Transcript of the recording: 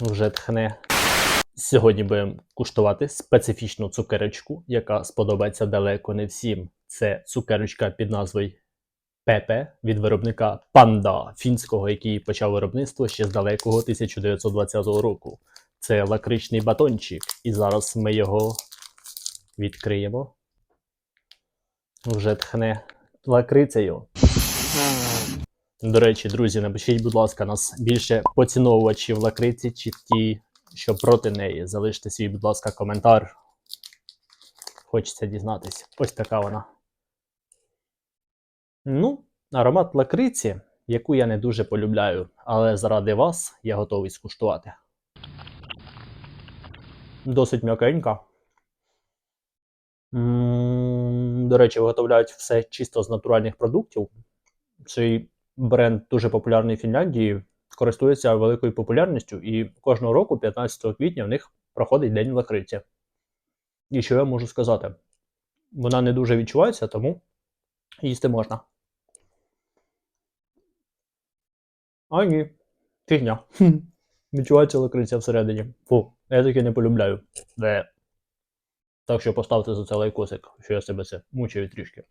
вже тхне. Сьогодні будемо куштувати специфічну цукерочку, яка сподобається далеко не всім. Це цукерочка під назвою Пепе від виробника Панда фінського, який почав виробництво ще з далекого 1920 року. Це лакричний батончик, і зараз ми його відкриємо. Вже тхне лакрицею. До речі, друзі, напишіть, будь ласка, нас більше поціновувачів лакриці чи ті, що проти неї. Залиште свій, будь ласка, коментар. Хочеться дізнатись. Ось така вона. Ну, аромат лакриці, яку я не дуже полюбляю, але заради вас я готовий скуштувати. Досить м'якенька. До речі, виготовляють все чисто з натуральних продуктів. Цей бренд дуже популярний в Фінляндії, користується великою популярністю, і кожного року, 15 квітня, в них проходить День лакриці. І що я можу сказати? Вона не дуже відчувається, тому їсти можна. А ні, фігня. Відчувається лакриця всередині. Фу, я таке не полюбляю. Де. Так що поставте за це лайкосик, що я себе це мучаю трішки.